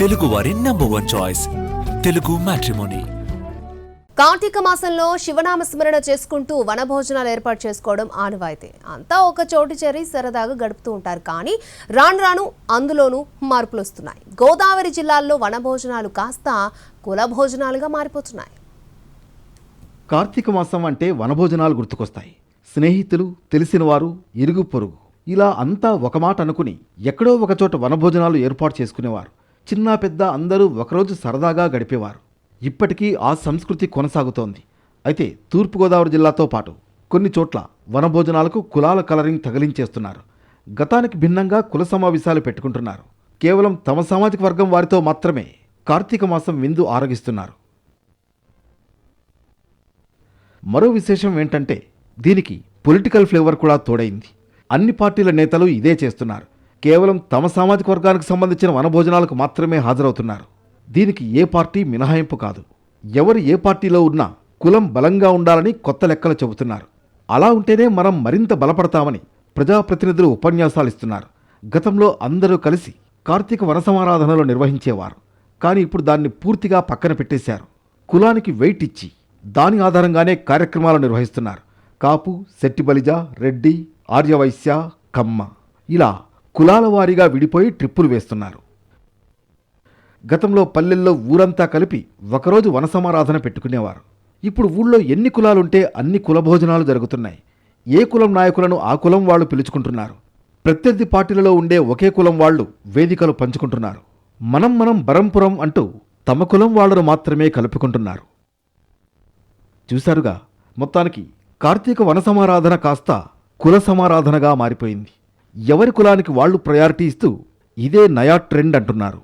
తెలుగువారి number one choice Telugu matrimony Karthika మాసంలో శివనామ స్మరణ చేసుకుంటూ వనభోజనాలు ఏర్పాటు చేసుకోవడం ఆనవాయితీ. అంతా ఒక చోటు చేరి సరదాగా గడుపుతూ ఉంటారు కానీ రాను రాను అందులోనూ మార్పులు వస్తున్నాయి. గోదావరి జిల్లాల్లో వనభోజనాలు కాస్త కుల భోజనాలుగా మారిపోతున్నాయి. కార్తీక మాసం అంటే వనభోజనాలు గుర్తుకొస్తాయి. స్నేహితులు తెలిసినవారు ఇరుగు పొరుగు. ఇలా అంతా ఒక మాట అనుకుని ఎక్కడో ఒకచోట వనభోజనాలు ఏర్పాటు చేసుకునేవారు. చిన్న పెద్ద అందరూ ఒకరోజు సరదాగా గడిపేవారు. ఇప్పటికీ ఆ సంస్కృతి కొనసాగుతోంది. అయితే తూర్పుగోదావరి జిల్లాతో పాటు కొన్ని చోట్ల వనభోజనాలకు కులాల కలరింగ్ తగిలించేస్తున్నారు. గతానికి భిన్నంగా కుల సమావేశాలు పెట్టుకుంటున్నారు. కేవలం తమ సామాజిక వర్గం వారితో మాత్రమే కార్తీక మాసం విందు ఆరగిస్తున్నారు. మరో విశేషం ఏంటంటే దీనికి పొలిటికల్ ఫ్లేవర్ కూడా తోడైంది. అన్ని పార్టీల నేతలు ఇదే చేస్తున్నారు. కేవలం తమ సామాజిక వర్గానికి సంబంధించిన వనభోజనాలకు మాత్రమే హాజరవుతున్నారు. దీనికి ఏ పార్టీ మినహాయింపు కాదు. ఎవరు ఏ పార్టీలో ఉన్నా కులం బలంగా ఉండాలని కొత్త లెక్కలు చెబుతున్నారు. అలా ఉంటేనే మనం మరింత బలపడతామని ప్రజాప్రతినిధులు ఉపన్యాసాలు ఇస్తున్నారు. గతంలో అందరూ కలిసి కార్తీక వనసమారాధనలో నిర్వహించేవారు. కానీ ఇప్పుడు దాన్ని పూర్తిగా పక్కన పెట్టేశారు. కులానికి వెయిట్ ఇచ్చి దాని ఆధారంగానే కార్యక్రమాలు నిర్వహిస్తున్నారు. కాపు శెట్టిబలిజ రెడ్డి ఆర్యవైశ్య కమ్మ ఇలా కులాల వారీగా విడిపోయి ట్రిప్పులు వేస్తున్నారు. గతంలో పల్లెల్లో ఊరంతా కలిపి ఒకరోజు వనసమారాధన పెట్టుకునేవారు. ఇప్పుడు ఊళ్ళో ఎన్ని కులాలుంటే అన్ని కులభోజనాలు జరుగుతున్నాయి. ఏ కులం నాయకులను ఆ కులం వాళ్ళు పిలుచుకుంటున్నారు? ప్రత్యర్థి పార్టీలలో ఉండే ఒకే కులం వాళ్ళు వేదికలు పంచుకుంటున్నారు. మనం మనం బరంపురం అంటూ తమ కులం వాళ్ళను మాత్రమే కలుపుకుంటున్నారు. చూశారుగా మొత్తానికి కార్తీక వనసమారాధన కాస్త కుల సమారాధనగా మారిపోయింది. ఎవరి కులానికి వాళ్ళు ప్రయారిటీ ఇస్తూ ఇదే నయా ట్రెండ్ అంటున్నారు.